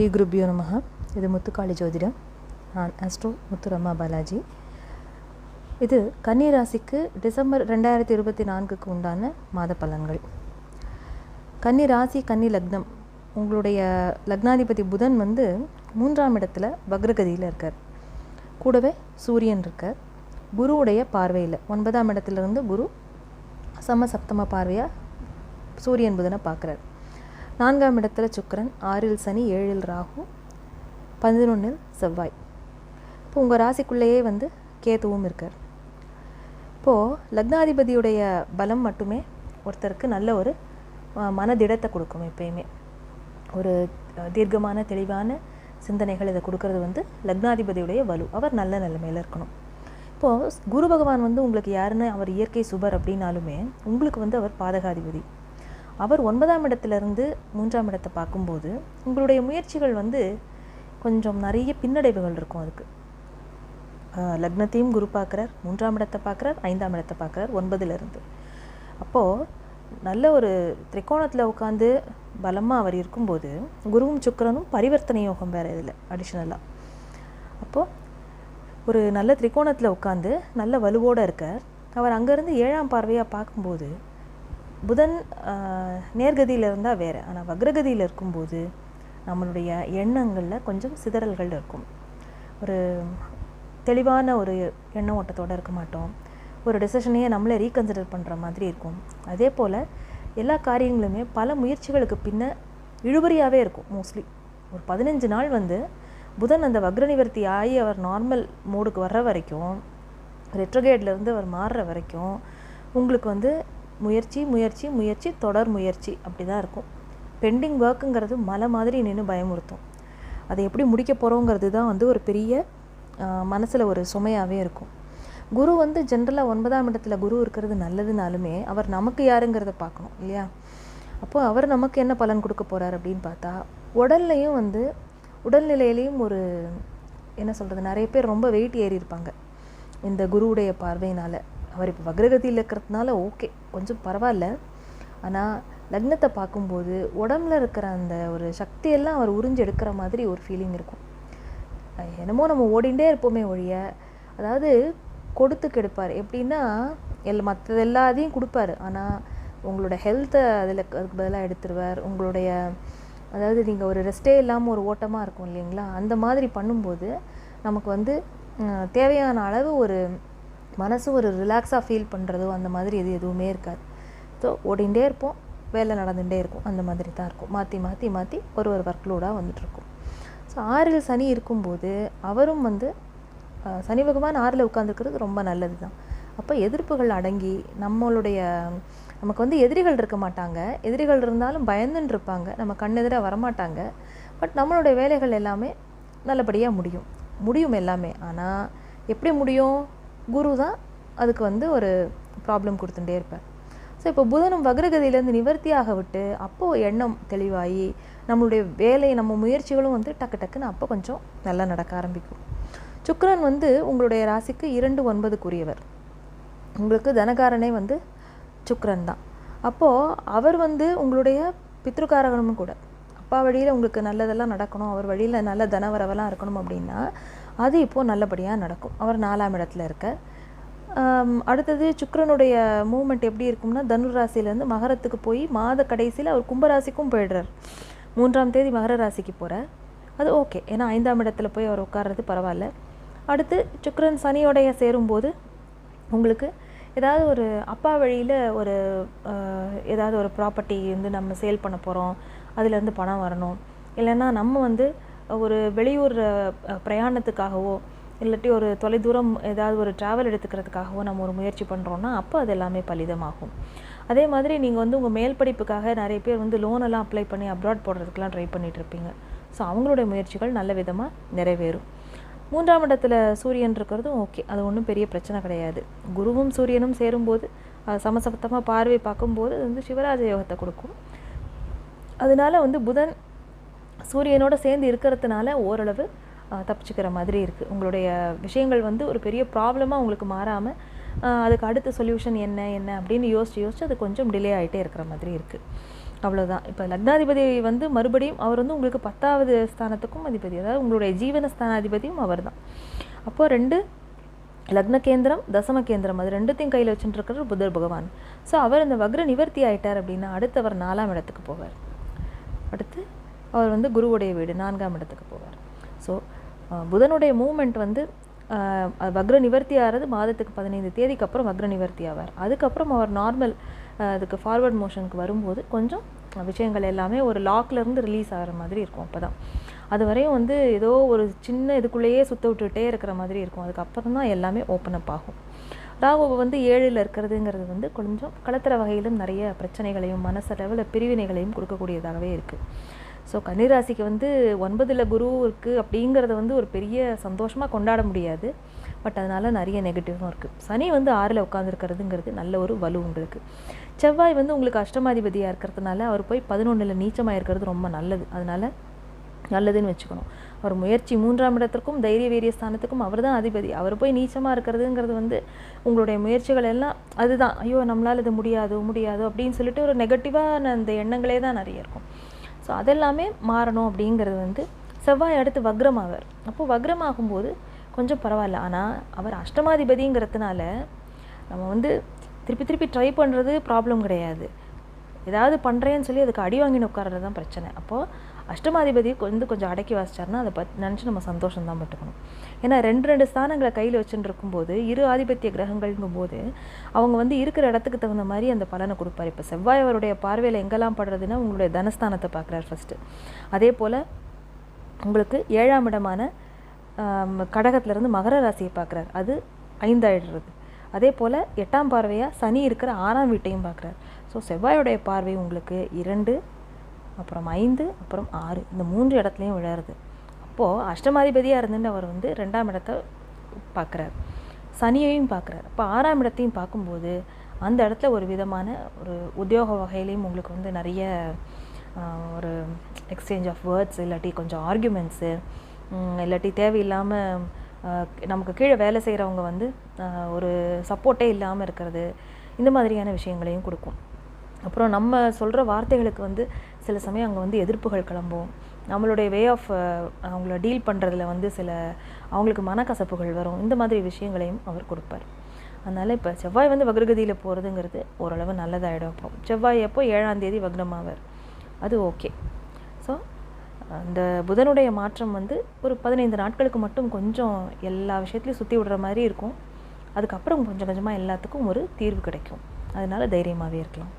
ஸ்ரீ குருபியோ நமஹ இது முத்துக்காளி ஜோதிடம். நான் அஸ்ட்ரோ முத்துரம்மா பாலாஜி. இது கன்னிராசிக்கு டிசம்பர் ரெண்டாயிரத்தி இருபத்தி நான்குக்கு உண்டான மாத பலன்கள். கன்னி ராசி கன்னி லக்னம். உங்களுடைய லக்னாதிபதி புதன் வந்து மூன்றாம் இடத்துல வக்ரகதியில் இருக்கார். கூடவே சூரியன் இருக்கார். குருவுடைய பார்வையில் ஒன்பதாம் இடத்துலேருந்து குரு சமசப்தம பார்வையாக சூரியன் புதனை பார்க்குறார். நான்காம் இடத்துல சுக்கரன் ஆறில் சனி ஏழில் ராகு பதினொன்றில் செவ்வாய். இப்போ உங்கள் ராசிக்குள்ளேயே வந்து கேதுவும் இருக்கார். இப்போது லக்னாதிபதியுடைய பலம் மட்டுமே ஒருத்தருக்கு நல்ல ஒரு மனதிடத்தை கொடுக்கும் எப்பயுமே. ஒரு தீர்க்கமான தெளிவான சிந்தனைகள் இதை கொடுக்கறது வந்து லக்னாதிபதியுடைய வலு. அவர் நல்ல நிலைமையில் இருக்கணும். இப்போது குரு பகவான் வந்து உங்களுக்கு யாருன்னு அவர் இயற்கை சுபர் அப்படின்னாலுமே உங்களுக்கு வந்து அவர் பாதகாதிபதி. அவர் ஒன்பதாம் இடத்துலேருந்து மூன்றாம் இடத்தை பார்க்கும்போது உங்களுடைய முயற்சிகள் வந்து கொஞ்சம் நிறைய பின்னடைவுகள் இருக்கும் அதுக்கு. லக்னத்தையும் குரு பார்க்குறார் மூன்றாம் இடத்தை பார்க்குறார் ஐந்தாம் இடத்தை பார்க்குறார் ஒன்பதுலேருந்து. அப்போது நல்ல ஒரு திரிகோணத்தில் உட்காந்து பலமாக அவர் இருக்கும்போது குருவும் சுக்கிரனும் பரிவர்த்தனை யோகம் வேறு இதில் அடிஷ்னலாக அப்போது ஒரு நல்ல திரிகோணத்தில் உட்காந்து நல்ல வலுவோடு இருக்கார். அவர் அங்கேருந்து ஏழாம் பார்வையாக பார்க்கும்போது புதன் நேர்கதியில் இருந்தால் வேறு. ஆனால் வக்ரகதியில் இருக்கும்போது நம்மளுடைய எண்ணங்களில் கொஞ்சம் சிதறல்கள் இருக்கும். ஒரு தெளிவான ஒரு எண்ண ஓட்டத்தோடு இருக்க மாட்டோம். ஒரு டெசிஷனையே நம்மளே ரீகன்சிடர் பண்ணுற மாதிரி இருக்கும். அதே போல் எல்லா காரியங்களுமே பல முயற்சிகளுக்கு பின்ன இழுபறியாகவே இருக்கும் மோஸ்ட்லி ஒரு பதினஞ்சு நாள் வந்து புதன் அந்த வக்ர நிவர்த்தி ஆகி அவர் நார்மல் மோடுக்கு வர்ற வரைக்கும் ரெட்ரோகேட்லேருந்து அவர் மாறுற வரைக்கும் உங்களுக்கு வந்து முயற்சி முயற்சி முயற்சி தொடர் முயற்சி அப்படி தான் இருக்கும். பெண்டிங் ஒர்க்குங்கிறது மலை மாதிரி நின்று பயமுறுத்தும். அதை எப்படி முடிக்க போகிறோங்கிறது தான் வந்து ஒரு பெரிய மனசில் ஒரு சுமையாகவே இருக்கும். குரு வந்து ஜென்ரலாக ஒன்பதாம் இடத்துல குரு இருக்கிறது நல்லதுனாலுமே அவர் நமக்கு யாருங்கிறத பார்க்கணும் இல்லையா? அப்போது அவர் நமக்கு என்ன பலன் கொடுக்க போகிறார் அப்படின்னு பார்த்தா உடல்லையும் வந்து உடல்நிலையிலையும் ஒரு என்ன சொல்கிறது நிறைய பேர் ரொம்ப வெயிட் ஏறி இருப்பாங்க. இந்த குருவுடைய பார்வையினால். அவர் இப்போ வக்ரகதியில் இருக்கிறதுனால ஓகே கொஞ்சம் பரவாயில்ல. ஆனால் லக்னத்தை பார்க்கும்போது உடம்புல இருக்கிற அந்த ஒரு சக்தியெல்லாம் அவர் உறிஞ்சு எடுக்கிற மாதிரி ஒரு ஃபீலிங் இருக்கும். என்னமோ நம்ம ஓடிண்டே இருப்போமே ஒழிய அதாவது கொடுத்து கெடுப்பார். எப்படின்னா எல் மற்றது எல்லாத்தையும் கொடுப்பாரு. ஆனால் உங்களோட ஹெல்த்தை அதில் அதுக்கு பதிலாக எடுத்துருவார். உங்களுடைய அதாவது நீங்கள் ஒரு ரெஸ்ட்டே இல்லாமல் ஒரு ஓட்டமாக இருக்கும் இல்லைங்களா? அந்த மாதிரி பண்ணும்போது நமக்கு வந்து தேவையான அளவு ஒரு மனசு ஒரு ரிலாக்ஸாக ஃபீல் பண்ணுறதோ அந்த மாதிரி எது எதுவுமே இருக்காது. ஸோ ஓடிண்டே இருப்போம் வேலை நடந்துகிட்டே இருக்கும். அந்த மாதிரி தான் இருக்கும். மாற்றி மாற்றி மாற்றி ஒரு ஒரு ஒர்க் லோடாக வந்துட்டுருக்கும் ஸோ ஆறில் சனி இருக்கும்போது அவரும் வந்து சனி பகவான் ஆறில் உட்காந்துருக்கிறது ரொம்ப நல்லது தான். அப்போ எதிர்ப்புகள் அடங்கி நம்மளுடைய நமக்கு வந்து எதிரிகள் இருக்க மாட்டாங்க. எதிரிகள் இருந்தாலும் பயந்துன்னு இருப்பாங்க. நம்ம கண்ணெதிராக வரமாட்டாங்க. பட் நம்மளுடைய வேலைகள் எல்லாமே நல்லபடியாக முடியும். முடியும் எல்லாமே. ஆனால் எப்படி முடியும்? குரு தான் அதுக்கு வந்து ஒரு ப்ராப்ளம் கொடுத்துட்டே இருப்பார். ஸோ இப்போ புதனும் வக்ரகதியிலேருந்து நிவர்த்தியாக விட்டு அப்போது எண்ணம் தெளிவாகி நம்மளுடைய வேலை நம்ம முயற்சிகளும் வந்து டக்கு டக்குன்னு அப்போ கொஞ்சம் நல்லா நடக்க ஆரம்பிக்கும். சுக்ரன் வந்து உங்களுடைய ராசிக்கு இரண்டு ஒன்பதுக்குரியவர். உங்களுக்கு தனகாரனே வந்து சுக்ரன் தான். அப்போது அவர் வந்து உங்களுடைய பித்ருக்காரகனும் கூட. அப்பா வழியில் உங்களுக்கு நல்லதெல்லாம் நடக்கணும் அவர் வழியில் நல்ல தனவரவெல்லாம் இருக்கணும் அப்படின்னா அது இப்போது நல்லபடியாக நடக்கும். அவர் நாலாம் இடத்துல இருக்க அடுத்தது சுக்கரனுடைய மூமெண்ட் எப்படி இருக்கும்னா தனுர் மகரத்துக்கு போய் மாத கடைசியில் அவர் கும்பராசிக்கும் போயிடுறார். மூன்றாம் தேதி மகர ராசிக்கு போகிறார் அது ஓகே ஏன்னா ஐந்தாம் இடத்துல போய் அவர் உட்கார்றது பரவாயில்ல. அடுத்து சுக்கரன் சனியோடைய சேரும்போது உங்களுக்கு ஏதாவது ஒரு அப்பா வழியில் ஒரு ஏதாவது ஒரு ப்ராப்பர்ட்டி வந்து நம்ம சேல் பண்ண போகிறோம் அதுலேருந்து பணம் வரணும். இல்லைன்னா நம்ம வந்து ஒரு வெளியூர் பிரயாணத்துக்காகவோ இல்லாட்டி ஒரு தொலைதூரம் ஏதாவது ஒரு ட்ராவல் எடுத்துக்கிறதுக்காகவோ நம்ம ஒரு முயற்சி பண்ணுறோன்னா அப்போ அது எல்லாமே பலிதமாகும். அதே மாதிரி நீங்கள் வந்து உங்கள் மேல் படிப்புக்காக நிறைய பேர் வந்து லோனெல்லாம் எல்லாம் அப்ளை பண்ணி அப்ராட் போடுறதுக்கெலாம் ட்ரை பண்ணிகிட்டு இருப்பீங்க ஸோ அவங்களுடைய முயற்சிகள் நல்ல விதமாக நிறைவேறும். மூன்றாம் இடத்துல சூரியன் இருக்கிறதும் ஓகே அது ஒன்றும் பெரிய பிரச்சனை கிடையாது. குருவும் சூரியனும் சேரும்போது சமசப்தமாக பார்வை பார்க்கும்போது அது வந்து சிவராஜ யோகத்தை கொடுக்கும். அதனால வந்து புதன் சூரியனோட சேர்ந்து இருக்கிறதுனால ஓரளவு தப்பிச்சுக்கிற மாதிரி இருக்குது உங்களுடைய விஷயங்கள் வந்து ஒரு பெரிய ப்ராப்ளமாக உங்களுக்கு மாறாமல் அதுக்கு அடுத்த சொல்யூஷன் என்ன என்ன அப்படின்னு யோசிச்சு யோசிச்சு அது கொஞ்சம் டிலே ஆகிட்டே இருக்கிற மாதிரி இருக்குது அவ்வளோதான் இப்போ லக்னாதிபதி வந்து மறுபடியும் அவர் வந்து உங்களுக்கு பத்தாவது ஸ்தானத்துக்கும் அதிபதி. அதாவது உங்களுடைய ஜீவன ஸ்தானாதிபதியும் அவர் தான். அப்போ ரெண்டு லக்ன கேந்திரம் தசம கேந்திரம். அது ரெண்டுத்தையும் கையில் வச்சுட்டு இருக்கிற புதர் பகவான். ஸோ அவர் இந்த வக்ர நிவர்த்தி ஆகிட்டார் அப்படின்னா அடுத்து அவர் நாலாம் இடத்துக்கு போவார். அடுத்து அவர் வந்து குருவுடைய வீடு நான்காம் இடத்துக்கு போவார். ஸோ புதனுடைய மூமெண்ட் வந்து வக்ர நிவர்த்தி ஆகிறது மாதத்துக்கு பதினைந்து தேதிக்கு அப்புறம் வக்ர நிவர்த்தி ஆவார். அதுக்கப்புறம் அவர் நார்மல் அதுக்கு ஃபார்வர்ட் மோஷனுக்கு வரும்போது கொஞ்சம் விஷயங்கள் எல்லாமே ஒரு லாக்லேருந்து ரிலீஸ் ஆகிற மாதிரி இருக்கும் அப்போ தான் அது வரையும் வந்து ஏதோ ஒரு சின்ன இதுக்குள்ளேயே சுத்த விட்டுகிட்டே இருக்கிற மாதிரி இருக்கும். அதுக்கப்புறம் தான் எல்லாமே ஓப்பன் அப் ஆகும். ராகு வந்து ஏழில் இருக்கிறதுங்கிறது வந்து கொஞ்சம் களத்திர வகையிலும் நிறைய பிரச்சனைகளையும் மனசளவில் பிரிவினைகளையும் கொடுக்கக்கூடியதாகவே இருக்குது ஸோ கன்னிராசிக்கு வந்து ஒன்பதில் குரு இருக்குது அப்படிங்கிறத வந்து ஒரு பெரிய சந்தோஷமாக கொண்டாட முடியாது. பட் அதனால் நிறைய நெகட்டிவும் இருக்குது சனி வந்து ஆறில் உட்காந்துருக்கிறதுங்கிறது நல்ல ஒரு வலு உங்களுக்கு. செவ்வாய் வந்து உங்களுக்கு அஷ்டமாதிபதியாக இருக்கிறதுனால அவர் போய் பதினொன்றில் நீச்சமாக இருக்கிறது ரொம்ப நல்லது. அதனால் நல்லதுன்னு வச்சுக்கணும். அவர் முயற்சி மூன்றாம் இடத்திற்கும் தைரிய வீரிய ஸ்தானத்துக்கும் அவர் தான் அதிபதி. அவர் போய் நீச்சமாக இருக்கிறதுங்கிறது வந்து உங்களுடைய முயற்சிகள் எல்லாம் அதுதான். ஐயோ நம்மளால் இது முடியாது முடியாது அப்படின்னு சொல்லிட்டு ஒரு நெகட்டிவான அந்த எண்ணங்களே தான் நிறைய இருக்கும். ஸோ அதெல்லாமே மாறணும் அப்படிங்கிறது வந்து செவ்வாய் அடுத்து வக்ரமாவார். அப்போது வக்ரமாகும்போது கொஞ்சம் பரவாயில்ல. ஆனால் அவர் அஷ்டமாதிபதிங்கிறதுனால நம்ம வந்து திருப்பி திருப்பி ட்ரை பண்ணுறது ப்ராப்ளம் கிடையாது. ஏதாவது பண்ணுறேன்னு சொல்லி அதுக்கு அடி வாங்கின்னு உட்கார்றது தான் பிரச்சனை. அப்போது அஷ்டமாதிபதி வந்து கொஞ்சம் அடக்கி வாசிச்சாருன்னா அதை பத் நினச்சி நம்ம சந்தோஷம் தான் பட்டுக்கணும். ஏன்னா ரெண்டு ரெண்டு ஸ்தானங்களை கையில் வச்சுட்டு இருக்கும்போது இரு ஆதிபத்திய கிரகங்கள்ங்கும் போது அவங்க வந்து இருக்கிற இடத்துக்கு தகுந்த மாதிரி அந்த பலனை கொடுப்பாரு. இப்போ செவ்வாய் அவருடைய பார்வையில் எங்கெல்லாம் படுறதுன்னா உங்களுடைய தனஸ்தானத்தை பார்க்குறாரு ஃபஸ்ட்டு அதே போல் உங்களுக்கு ஏழாம் இடமான கடகத்திலேருந்து மகர ராசியை பார்க்குறாரு. அது ஐந்தாயிடுறது. அதே போல் எட்டாம் பார்வையாக சனி இருக்கிற ஆறாம் வீட்டையும் பார்க்குறாரு. ஸோ செவ்வாயோடைய பார்வை உங்களுக்கு இரண்டு அப்புறம் ஐந்து அப்புறம் ஆறு. இந்த மூன்று இடத்துலையும் விழருது அப்போது அஷ்டமாதிபதியாக இருந்துட்டு அவர் வந்து ரெண்டாம் இடத்தை பார்க்குறாரு. சனியையும் பார்க்குறாரு. அப்போ ஆறாம் இடத்தையும் பார்க்கும்போது அந்த இடத்துல ஒரு விதமான ஒரு உத்தியோக வகையிலையும் உங்களுக்கு வந்து நிறைய ஒரு எக்ஸ்சேஞ்ச் ஆஃப் வேர்ட்ஸ் இல்லாட்டி கொஞ்சம் ஆர்குமெண்ட்ஸு இல்லாட்டி தேவையில்லாமல் நமக்கு கீழே வேலை செய்கிறவங்க வந்து ஒரு சப்போர்ட்டே இல்லாமல் இருக்கிறது. இந்த மாதிரியான விஷயங்களையும் கொடுக்கும். அப்புறம் நம்ம சொல்கிற வார்த்தைகளுக்கு வந்து சில சமயம் அங்கே வந்து எதிர்ப்புகள் கிளம்பும். நம்மளுடைய வே ஆஃப் அவங்கள டீல் பண்ணுறதுல வந்து சில அவங்களுக்கு மனக்கசப்புகள் வரும். இந்த மாதிரி விஷயங்களையும் அவர் கொடுப்பார். அதனால் இப்போ செவ்வாய் வந்து வக்ரகதியில் போகிறதுங்கிறது ஓரளவு நல்லதாயிடும் அப்போ. செவ்வாய் எப்போ ஏழாம் தேதி வக்னமாவார் அது ஓகே ஸோ அந்த புதனுடைய மாற்றம் வந்து ஒரு பதினைந்து நாட்களுக்கு மட்டும் கொஞ்சம் எல்லா விஷயத்துலையும் சுற்றி விடுற மாதிரி இருக்கும். அதுக்கப்புறம் கொஞ்சம் கொஞ்சமாக எல்லாத்துக்கும் ஒரு தீர்வு கிடைக்கும். அதனால் தைரியமாகவே இருக்கலாம்.